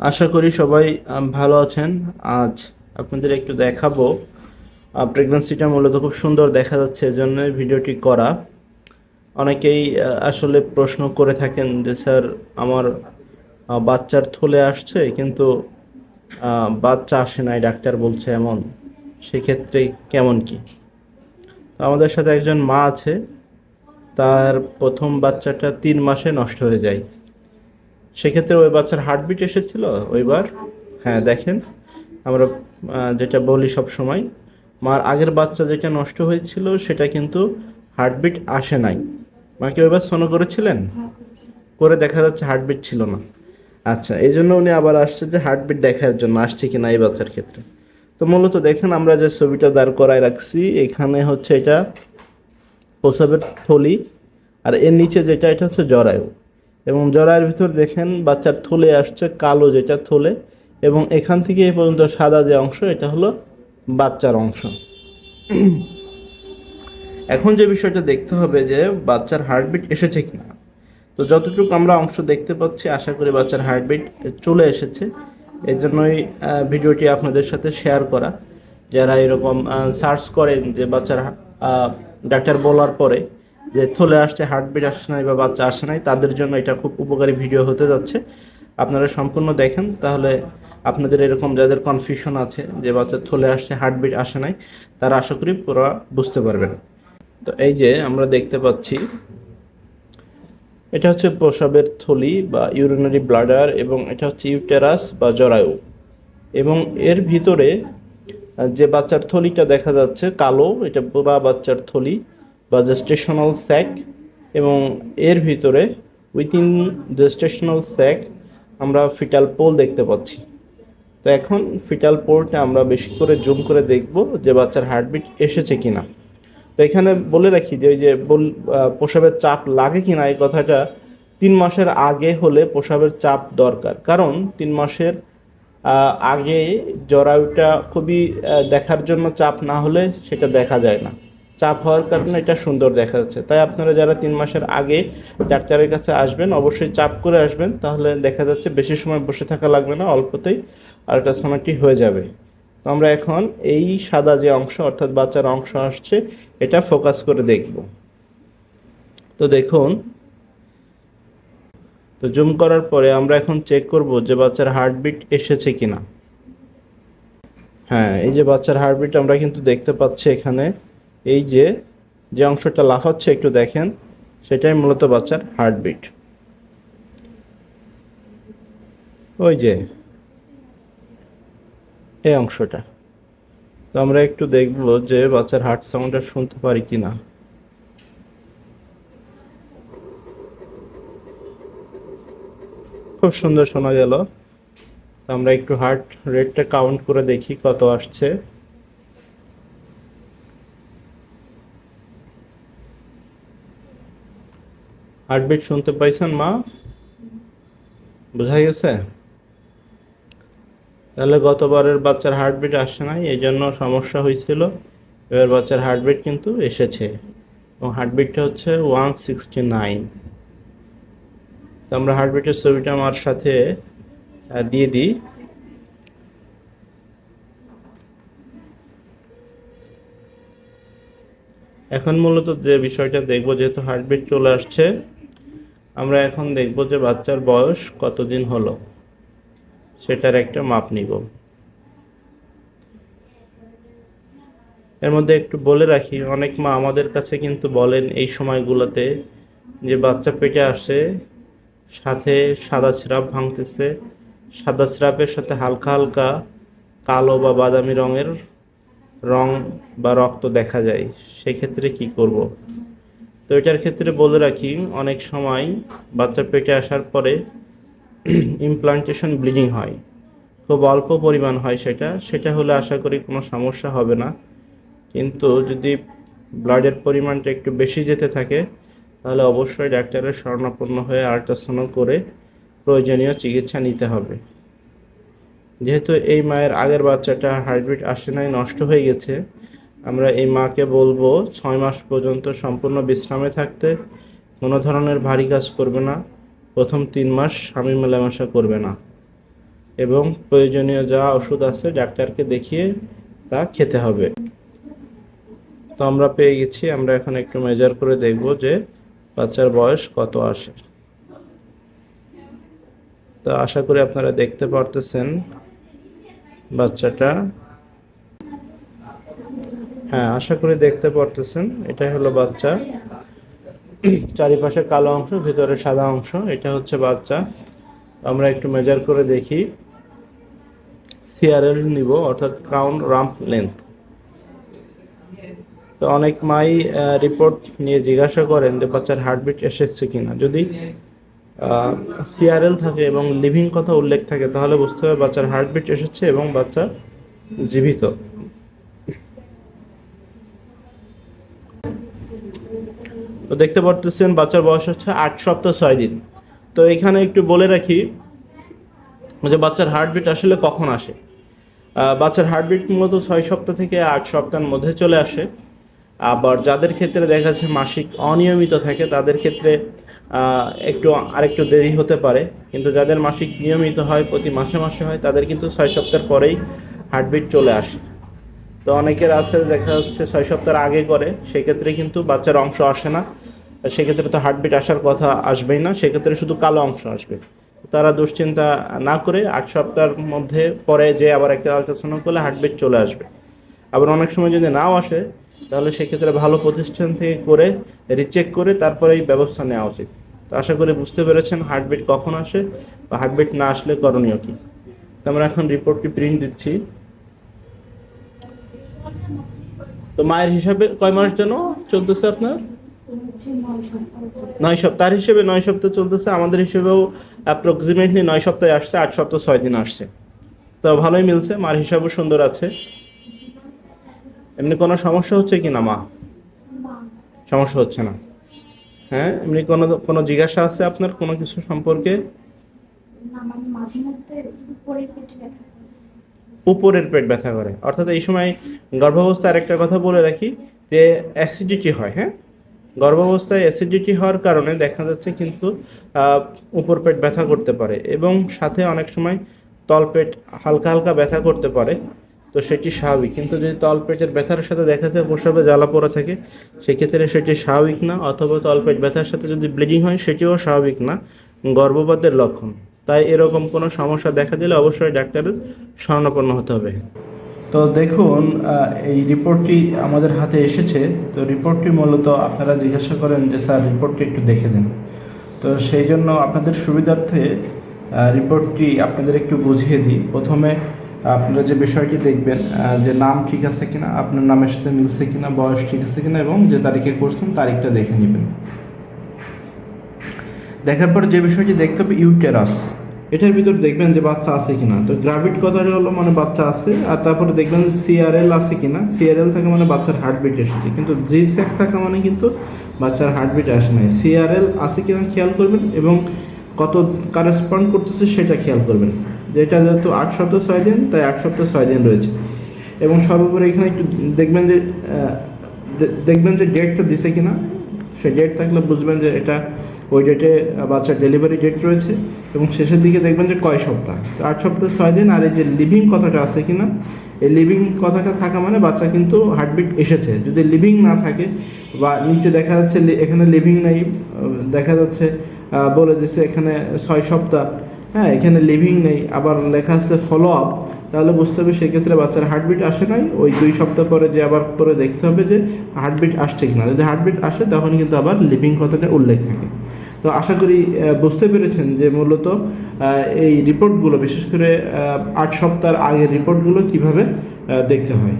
আশা করি সবাই ভালো আছেন। আজ আপনাদের একটু দেখাবো। প্রেগন্যান্সিটা মূলত খুব সুন্দর দেখা যাচ্ছে, এজন্য ভিডিওটি করা। অনেকেই আসলে প্রশ্ন করে থাকেন যে, স্যার, আমার বাচ্চার থলে আসছে, কিন্তু বাচ্চা আসে নাই, ডাক্তার বলছে এমন। সেক্ষেত্রে কেমন কি? আমাদের সাথে একজন মা আছে। তার প্রথম বাচ্চাটা তিন মাসে নষ্ট হয়ে যায়। সেক্ষেত্রে ওই বাচ্চার হার্টবিট এসেছিল ওইবার। হ্যাঁ দেখেন। আমরা যেটা বলি সব সময়, মার আগের বাচ্চা যেটা নষ্ট হয়েছিল, সেটা কিন্তু হার্টবিট আসে নাই। মাকে ওইবার সোনো করেছিলেন? করে দেখা যাচ্ছে হার্টবিট ছিল না। আচ্ছা এই জন্য উনি আবার আসছে যে হার্টবিট দেখার জন্য, আসছে কি না এই বাচ্চার ক্ষেত্রে। তো মূলত দেখেন, আমরা যে ছবিটা দাঁড় করায় রাখছি, এখানে হচ্ছে এটা প্রসবের থলি, আর এর নিচে যেটা, এটা হচ্ছে জরায়ু। এবং জরায়ের ভিতর দেখেন বাচ্চার থলে আসছে, কালো যেটা থলে, এবং এখান থেকে এই পর্যন্ত সাদা যে অংশ, এটা হলো বাচ্চার অংশ। এখন যে বিষয়টা দেখতে হবে যে বাচ্চার হার্টবিট এসেছে কিনা। তো যতটুকু আমরা অংশ দেখতে পাচ্ছি, আশা করি বাচ্চার হার্টবিট চলে এসেছে। এর জন্যই ভিডিওটি আপনাদের সাথে শেয়ার করা। যারা এরকম সার্চ করেন যে বাচ্চার ডাক্তার বলার পরে যে থলে আসছে হার্টবিট আসছে নাই বা বাচ্চা আসে নাই, তাদের জন্য এটা খুব উপকারী ভিডিও হতে যাচ্ছে। আপনারা সম্পূর্ণ দেখেন, তাহলে আপনাদের এরকম যাদের কনফিউশন আছে যে বাচ্চার থলে আসছে হার্টবিট আসে নাই, তারা আশা করি পুরো বুঝতে পারবেন। তো এই যে আমরা দেখতে পাচ্ছি, এটা হচ্ছে প্রসাবের থলি বা ইউরিনারি ব্লাডার এবং এটা হচ্ছে ইউটেরাস বা জরায়ু। এবং এর ভিতরে যে বাচ্চার থলিটা দেখা যাচ্ছে, কালো, এটা পুরা বাচ্চার থলি বা জেস্টেশনাল স্যাক এবং এর ভিতরে উইথিন জেস্টেশনাল স্যাক আমরা ফিটাল পোল দেখতে পাচ্ছি। তো এখন ফিটাল পোলটা আমরা বেশি করে জুম করে দেখব যে বাচ্চার হার্টবিট এসেছে কি না তো এখানে বলে রাখি যে ওই যে বল প্রসাবের চাপ লাগে কি না এই কথাটা তিন মাসের আগে হলে প্রসাবের চাপ দরকার। কারণ তিন মাসের আগে জরায়ুটা খুবই দেখার জন্য চাপ না হলে সেটা দেখা যায় না। চাপ হওয়ার কারণে এটা সুন্দর দেখা যাচ্ছে। তাই আপনারা যারা তিন মাসের আগে ডাক্তারের কাছে আসবেন, অবশ্যই চাপ করে আসবেন, তাহলে দেখা যাচ্ছে বেশি সময় বসে থাকা লাগবে না, অল্পতেই আল্ট্রাসাউন্ডটি হয়ে যাবে। তো আমরা এখন এই সাদা যে অংশ, অর্থাৎ বাচ্চার অংশ আসছে, এটা ফোকাস করে দেখব। তো দেখুন, তো জুম করার পরে আমরা এখন চেক করব যে বাচ্চার হার্টবিট এসেছে কিনা। হ্যাঁ এই যে বাচ্চার হার্টবিট আমরা কিন্তু দেখতে পাচ্ছি এখানে। এই যে যে অংশটা লাফাচ্ছে একটু দেখেন, সেটাই মূলত বাচ্চার হার্টবিট ওই যে, এই অংশটা। তো আমরা একটু দেখব যে বাচ্চার হার্ট সাউন্ডটা শুনতে পারি কিনা। খুব সুন্দর শোনা গেল। আমরা একটু হার্ট রেটটা কাউন্ট করে দেখি কত আসছে। হার্টবিট শুনতে পাইছেন, মা? বোঝা গেছে? তাহলে গতবারের বাচ্চার হার্টবিট আসে নাই, এই জন্য সমস্যা হয়েছিল এবার বাচ্চার হার্টবিট কিন্তু এসেছে। এবং হার্টবিটটা হচ্ছে ওয়ান সিক্সটি নাইন। তো আমরা হার্টবিটের ছবিটা আমার সাথে দিয়ে দিই। এখন মূলত যে বিষয়টা দেখব, যেহেতু হার্টবিট চলে আসছে আমরা এখন দেখব যে বাচ্চার বয়স কতদিন হলো। সেটার একটা মাপ নিব। এর মধ্যে একটু বলে রাখি, অনেক মা আমাদের কাছে কিন্তু বলেন এই সময়গুলোতে যে বাচ্চা পেটে আসে, সাথে সাদা স্রাব ভাঙতেছে। সাদা স্রাবের সাথে হালকা হালকা কালো বা বাদামি রঙের রং বা রক্ত দেখা যায়। সেক্ষেত্রে কি করব? তো এটার ক্ষেত্রে বলে রাখি, অনেক সময় বাচ্চা পেটে আসার পরে ইমপ্লান্টেশন ব্লিডিং হয়। খুব অল্প পরিমাণ হয় সেটা। সেটা হলে আশা করি কোনো সমস্যা হবে না। কিন্তু যদি ব্লাডের পরিমাণটা একটু বেশি যেতে থাকে, তাহলে অবশ্যই ডাক্তারের শরণাপন্ন হয়ে আল্ট্রাসাউন্ড করে প্রয়োজনীয় চিকিৎসা নিতে হবে। যেহেতু এই মায়ের আগের বাচ্চাটা হার্টবিট আসে নাই, নষ্ট হয়ে গেছে আমরা এই মাকে বলব, ছয় মাস পর্যন্ত সম্পূর্ণ বিশ্রামে থাকতে, কোনো ধরনের ভারী কাজ করবে না। প্রথম তিন মাস স্বামী মেলামেশা করবে না। এবং প্রয়োজনীয় যা ওষুধ আছে, ডাক্তারকে দেখিয়ে তা খেতে হবে। তো আমরা পেয়ে গেছি, আমরা এখন একটু মেজার করে দেখব যে বাচ্চার বয়স কত আসে। তো আশা করি আপনারা দেখতে পারতেছেন বাচ্চাটা। হ্যাঁ আশা করি দেখতে পারতেছেন। এটাই হলো বাচ্চা। চারিপাশে কালো অংশ, ভিতরে সাদা অংশ, এটা হচ্ছে বাচ্চা। আমরা একটু মেজার করে দেখি। সিআরএল নিব, অর্থাৎ ক্রাউন রাম্প লেন্থ তো অনেক মাই রিপোর্ট নিয়ে জিজ্ঞাসা করেন যে বাচ্চার হার্টবিট এসেছে কিনা। যদি সিআরএল থাকে এবং লিভিং কথা উল্লেখ থাকে, তাহলে বুঝতে হবে বাচ্চার হার্টবিট এসেছে এবং বাচ্চা জীবিত। তো দেখতে পারতেছেন বাচ্চার বয়স হচ্ছে আট সপ্তাহ ছয় দিন। তো এখানে একটু বলে রাখি যে বাচ্চার হার্টবিট আসলে কখন আসে? বাচ্চার হার্টবিট মূলত ছয় সপ্তাহ থেকে আট সপ্তাহের মধ্যে চলে আসে। আবার যাদের ক্ষেত্রে দেখা যাচ্ছে মাসিক অনিয়মিত থাকে, তাদের ক্ষেত্রে একটু, আরেকটু দেরি হতে পারে। কিন্তু যাদের মাসিক নিয়মিত হয়, প্রতি মাসে মাসে হয়, তাদের কিন্তু ছয় সপ্তাহ পরেই হার্টবিট চলে আসে। তো অনেকের আছে, দেখা যাচ্ছে ছয় সপ্তাহ আগে করে, সেক্ষেত্রে কিন্তু বাচ্চার অংশ আসে না। সেক্ষেত্রে তো হার্টবিট আসার কথা আসবেই না, সেক্ষেত্রে শুধু কালো অংশ আসবে। তারা দুশ্চিন্তা না করে আট সপ্তাহের মধ্যে পরে যে আবার একটা আলট্রাসাউন্ড করলে হার্টবিট চলে আসবে। আবার অনেক সময় যদি নাও আসে, তাহলে সেক্ষেত্রে ভালো প্রতিষ্ঠান থেকে করে রিচেক করে তারপরে এই ব্যবস্থা নেওয়া উচিত। তো আশা করি বুঝতে পেরেছেন হার্টবিট কখন আসে বা হার্টবিট না আসলে করণীয় কি। আমরা এখন রিপোর্টটি প্রিন্ট দিচ্ছি। তো মায়ের হিসাবে কয় মাস যেন চলতেছে আপনার? নয় সপ্তাহ। হিসেবে নয় সপ্তাহ চলতেছে, আমাদের হিসেবেও অ্যাপ্রক্সিমেটলি নয় সপ্তাহে আসছে, আট সপ্তাহ ছয় দিন আসছে। তো ভালোই মিলছে, মার হিসাবও সুন্দর আছে। এমনি কোনো সমস্যা হচ্ছে কি না মা? সমস্যা হচ্ছে না। হ্যাঁ এমনি কোনো কোনো জিজ্ঞাসা আছে আপনার কোনো কিছু সম্পর্কে? মানে মাঝে মধ্যে। উপরের পেট ব্যথা করে। অর্থাৎ এই সময় গর্ভাবস্থায় আরেকটা কথা বলে রাখি যে অ্যাসিডিটি হয় হ্যাঁ? গর্ভাবস্থায় অ্যাসিডিটি হওয়ার কারণে দেখা যাচ্ছে কিন্তু উপর পেট ব্যথা করতে পারে এবং সাথে অনেক সময় তলপেট হালকা হালকা ব্যথা করতে পারে, তো সেটি স্বাভাবিক। কিন্তু যদি তলপেটের ব্যথার সাথে দেখা যায় প্রসাবে জ্বালা পড়া থাকে, সেক্ষেত্রে সেটি স্বাভাবিক না, অথবা তলপেট ব্যথার সাথে যদি ব্লিডিং হয়, সেটিও স্বাভাবিক না। গর্ভপাতের লক্ষণ। তাই এরকম কোনো সমস্যা দেখা দিলে অবশ্যই ডাক্তারের শরণাপন্ন হতে হবে। তো দেখুন এই রিপোর্টটি আমাদের হাতে এসেছে। তো রিপোর্টটি মূলত আপনারা জিজ্ঞাসা করেন যে, স্যার, রিপোর্টটি একটু দেখে দিন। তো সেই জন্য আপনাদের সুবিধার্থে রিপোর্টটি আপনাদের একটু বুঝিয়ে দিই। প্রথমে, আপনারা যে বিষয়টি দেখবেন যে নাম ঠিক আছে কিনা, আপনার নামের সাথে মিলছে কিনা, বয়স ঠিক আছে কিনা, এবং যে তারিখে করছেন, তারিখটা দেখে নেবেন। দেখার পর যে বিষয়টি দেখতে হবে, ইউটেরাস। এটার ভিতর দেখবেন যে বাচ্চা আছে কিনা। তো গ্রাভিড কথাটা হলো মানে বাচ্চা আছে, আর তারপরে দেখবেন যে সিআরএল আছে কিনা। সিআরএল থাকা মানে বাচ্চার হার্টবিট এসেছে। কিন্তু জি স্যাক থাকা মানে কিন্তু বাচ্চার হার্টবিট আসে নাই। সিআরএল আছে কিনা খেয়াল করবেন এবং কত কারেসপন্ড করতেছে সেটা খেয়াল করবেন। যেটা যেহেতু আট সপ্তাহ ছয় দিন, তাই এক সপ্তাহ ছয় দিন রয়েছে। এবং সর্বোপরি এখানে একটু দেখবেন যে দেখবেন যে ডেটটা দিছে কিনা। সে ডেট থাকলে বুঝবেন যে এটা ওই ডেটে বাচ্চার ডেলিভারি ডেট রয়েছে এবং শেষের দিকে দেখবেন যে কয় সপ্তাহ? তো আট সপ্তাহ, ছয় দিন আর এই যে লিভিং কথাটা আছে কি না এই লিভিং কথাটা থাকা মানে বাচ্চা কিন্তু হার্টবিট এসেছে। যদি লিভিং না থাকে বা নিচে দেখা যাচ্ছে এখানে লিভিং নাই দেখা যাচ্ছে বলে দিচ্ছে এখানে ছয় সপ্তাহ হ্যাঁ এখানে লিভিং নেই, আবার লেখা আছে ফলো আপ তাহলে বুঝতে হবে সেক্ষেত্রে বাচ্চার হার্টবিট আসে নাই। ওই দুই সপ্তাহ পরে যে আবার করে দেখতে হবে যে হার্টবিট আসছে কিনা। যদি হার্টবিট আসে, তখন কিন্তু আবার লিভিং কথাটা উল্লেখ থাকে। তো আশা করি বুঝতে পেরেছেন যে মূলত এই রিপোর্টগুলো বিশেষ করে আট সপ্তাহের আগের রিপোর্টগুলো কীভাবে দেখতে হয়।